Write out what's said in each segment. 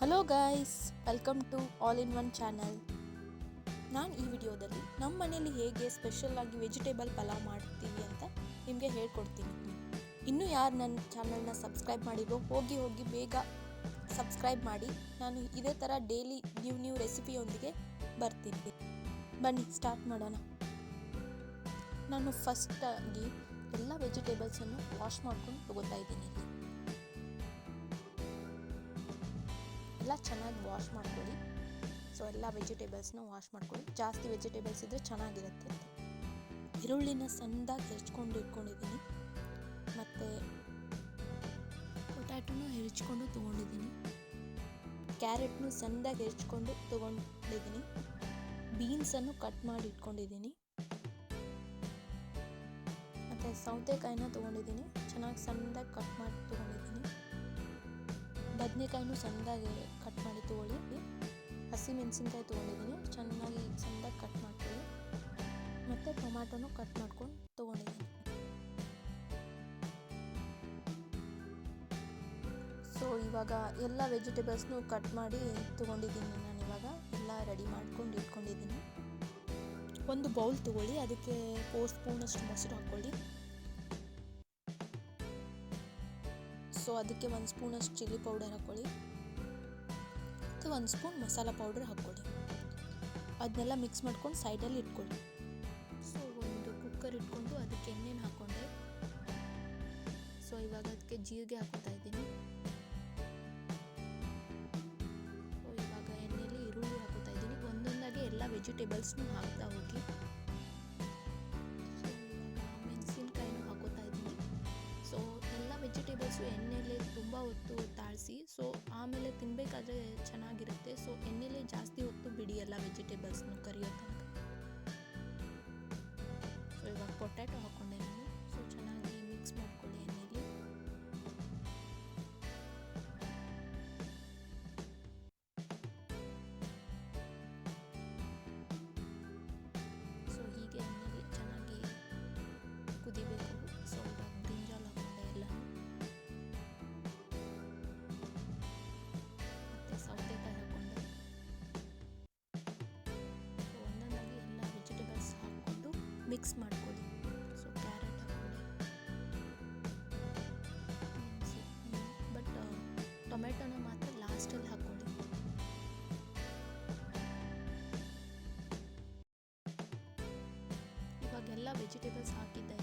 Hello guys welcome to all in one channel ನಾನು ಈ ವಿಡಿಯೋದಲ್ಲಿ ನಮ್ಮ ಮನೇಲಿ ಹೇಗೆ ಸ್ಪೆಷಲ್ ಆಗಿ ವೆಜಿಟೇಬಲ್ ಪಲಾವ್ ಮಾಡ್ತೀವಿ ಅಂತ ನಿಮಗೆ ಹೇಳ್ಕೊಡ್ತೀನಿ. ಇನ್ನೂ ಯಾರು ನನ್ನ ಚಾನಲ್ನ ಸಬ್ಸ್ಕ್ರೈಬ್ ಮಾಡಿರೋ, ಹೋಗಿ ಹೋಗಿ ಬೇಗ ಸಬ್ಸ್ಕ್ರೈಬ್ ಮಾಡಿ. ನಾನು ಇದೇ ಥರ ಡೈಲಿ ನ್ಯೂ ನ್ಯೂ ರೆಸಿಪಿಯೊಂದಿಗೆ ಬರ್ತೀನಿ. ಬನ್ನಿ ಸ್ಟಾರ್ಟ್ ಮಾಡೋಣ. ನಾನು ಫಸ್ಟಾಗಿ ಎಲ್ಲ ವೆಜಿಟೇಬಲ್ಸನ್ನು ವಾಶ್ ಮಾಡ್ಕೊಂಡು ತಗೋತಾ ಇದ್ದೀನಿ ಎಲ್ಲ ಚೆನ್ನಾಗಿ ವಾಶ್ ಮಾಡ್ಕೊಳ್ಳಿ. ಸೊ ಎಲ್ಲ ವೆಜಿಟೇಬಲ್ಸ್ನ ವಾಶ್ ಮಾಡ್ಕೊಳ್ಳಿ. ಜಾಸ್ತಿ ವೆಜಿಟೇಬಲ್ಸ್ ಇದ್ದರೆ ಚೆನ್ನಾಗಿರುತ್ತೆ ಅಂತ. ಈರುಳ್ಳಿನ ಸಣ್ಣದಾಗಿ ಹೆಚ್ಕೊಂಡು ಇಟ್ಕೊಂಡಿದ್ದೀನಿ. ಮತ್ತು ಪೊಟ್ಯಾಟೋನು ಹೆಚ್ಕೊಂಡು ತೊಗೊಂಡಿದ್ದೀನಿ. ಕ್ಯಾರೆಟ್ನು ಸಣ್ಣದಾಗಿ ಹೆಚ್ಕೊಂಡು ತೊಗೊಂಡಿದ್ದೀನಿ. ಬೀನ್ಸನ್ನು ಕಟ್ ಮಾಡಿ ಇಟ್ಕೊಂಡಿದ್ದೀನಿ. ಮತ್ತು ಸೌತೆಕಾಯಿನ ತೊಗೊಂಡಿದ್ದೀನಿ. ಚೆನ್ನಾಗಿ ಸಣ್ಣದಾಗಿ ಕಟ್ ಮಾಡಿ ತೊಗೊಂಡಿದ್ದೀನಿ ಬದನೆಕಾಯಿನೂ ಸಣ್ಣದಾಗಿ ಕಟ್ ಮಾಡಿ ತೊಗೊಳ್ಳಿ ಹಸಿ ಮೆಣಸಿನ್ಕಾಯಿ ತೊಗೊಂಡಿದ್ದೀನಿ. ಚೆನ್ನಾಗಿ ಸಣ್ಣದಾಗಿ ಕಟ್ ಮಾಡ್ಕೊಳ್ಳಿ ಮತ್ತು ಟೊಮ್ಯಾಟೊನೂ ಕಟ್ ಮಾಡ್ಕೊಂಡು ತೊಗೊಂಡಿದ್ದೀನಿ. ಸೊ ಇವಾಗ ಎಲ್ಲ ವೆಜಿಟೇಬಲ್ಸ್ನು ಕಟ್ ಮಾಡಿ ತೊಗೊಂಡಿದ್ದೀನಿ ನಾನು ಇವಾಗ. ಎಲ್ಲ ರೆಡಿ ಮಾಡ್ಕೊಂಡು ಇಟ್ಕೊಂಡಿದ್ದೀನಿ. ಒಂದು ಬೌಲ್ ತೊಗೊಳ್ಳಿ. ಅದಕ್ಕೆ ಫೋರ್ ಸ್ಪೂನಷ್ಟು ಮೊಸರು ಹಾಕ್ಕೊಳ್ಳಿ. ಸೊ ಅದಕ್ಕೆ ಒಂದು ಸ್ಪೂನಷ್ಟು ಚಿಲ್ಲಿ ಪೌಡರ್ ಹಾಕ್ಕೊಳ್ಳಿ ಮತ್ತು ಒಂದು ಸ್ಪೂನ್ ಮಸಾಲ ಪೌಡರ್ ಹಾಕ್ಕೊಳ್ಳಿ ಅದನ್ನೆಲ್ಲ ಮಿಕ್ಸ್ ಮಾಡ್ಕೊಂಡು ಸೈಡಲ್ಲಿ ಇಟ್ಕೊಳ್ಳಿ. ಸೊ ಒಂದು ಕುಕ್ಕರ್ ಇಟ್ಕೊಂಡು ಅದಕ್ಕೆ ಎಣ್ಣೆನ ಹಾಕ್ಕೊಂಡೆ ಸೊ ಇವಾಗ ಅದಕ್ಕೆ ಜೀರಿಗೆ ಹಾಕೋತಾ ಇದ್ದೀನಿ. ಸೊ ಇವಾಗ ಎಣ್ಣೆಯಲ್ಲಿ ಈರುಳ್ಳಿ ಹಾಕೋತಾ ಇದ್ದೀನಿ. ಒಂದೊಂದಾಗಿ ಎಲ್ಲ ವೆಜಿಟೇಬಲ್ಸ್ನೂ ಹಾಕ್ತಾ ಹೋಗಿ. ಎಣ್ಣೆಲೆ ಜಾಸ್ತಿ ಹೊತ್ತು ಬಿಡಿಯಲ್ಲ ವೆಜಿಟೇಬಲ್ಸ್ನು ಕರಿಯೋ ತನಕ. ಸೊ ಇವಾಗ ಪೊಟ್ಯಾಟೊ ಹಾಕ್ಕೊಂಡೆ ನಾನು. ಸೊ ಚೆನ್ನಾಗಿ ಮಿಕ್ಸ್ ಮಾಡ್ಕೊಳ್ಳಿ ಮಿಕ್ಸ್ ಮಾಡ್ಕೊಳ್ಳಿ ಸೊ ಕ್ಯಾರೆಟ್ ಹಾಕೊಂಡೆ ಬಟ್ ಟೊಮೆಟೊನ ಮಾತ್ರ ಲಾಸ್ಟಲ್ಲಿ ಹಾಕ್ಕೊಳ್ಳಿ ಇವಾಗೆಲ್ಲ ವೆಜಿಟೇಬಲ್ಸ್ ಹಾಕಿದ್ದಾಯಿತು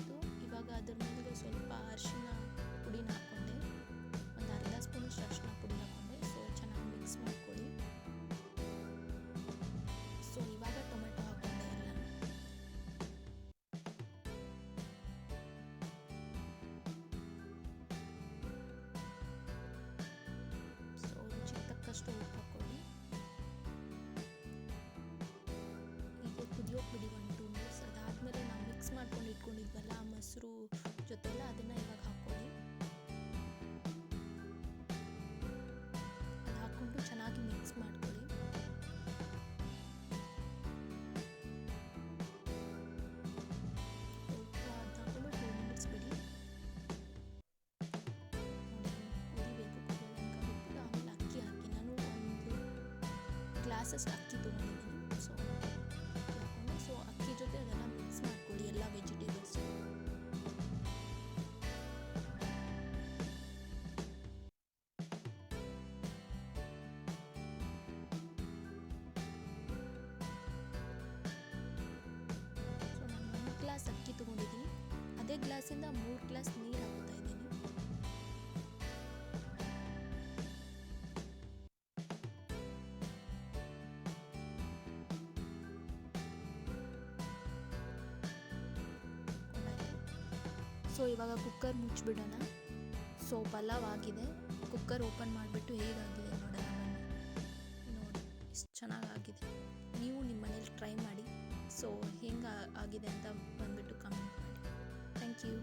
ಗ್ಲಾಸಸ್ ಅಕ್ಕಿ ತೊಗೊಂಡಿದ್ದೀನಿ ಸೊ ಸೊ ಅಕ್ಕಿ ಜೊತೆ ಅದನ್ನು ಮಿಕ್ಸ್ ಮಾಡ್ಕೊಳ್ಳಿ, ಎಲ್ಲ ವೆಜಿಟೇಬಲ್ಸು ಸೊ ನಾನು ಒಂದು ಗ್ಲಾಸ್ ಅಕ್ಕಿ ತೊಗೊಂಡಿದ್ದೀನಿ. ಅದೇ ಗ್ಲಾಸಿಂದ ಮೂರು ಗ್ಲಾಸ್ ನೀರು ಸೊ ಇವಾಗ ಕುಕ್ಕರ್ ಮುಚ್ಚಿಬಿಡೋಣ ಸೊ ಪಲಾವ್ ಆಗಿದೆ. ಕುಕ್ಕರ್ ಓಪನ್ ಮಾಡಿಬಿಟ್ಟು ಹೇಗಾಗಿದೆ ನೋಡೋಣ. ನೋಡಿ ಎಷ್ಟು ಚೆನ್ನಾಗಾಗಿದೆ ನೀವು ನಿಮ್ಮ ಮನೇಲಿ ಟ್ರೈ ಮಾಡಿ. ಸೊ ಹೆಂಗೆ ಆಗಿದೆ ಅಂತ ಬಂದುಬಿಟ್ಟು ಕಮೆಂಟ್ ಮಾಡಿ. Thank you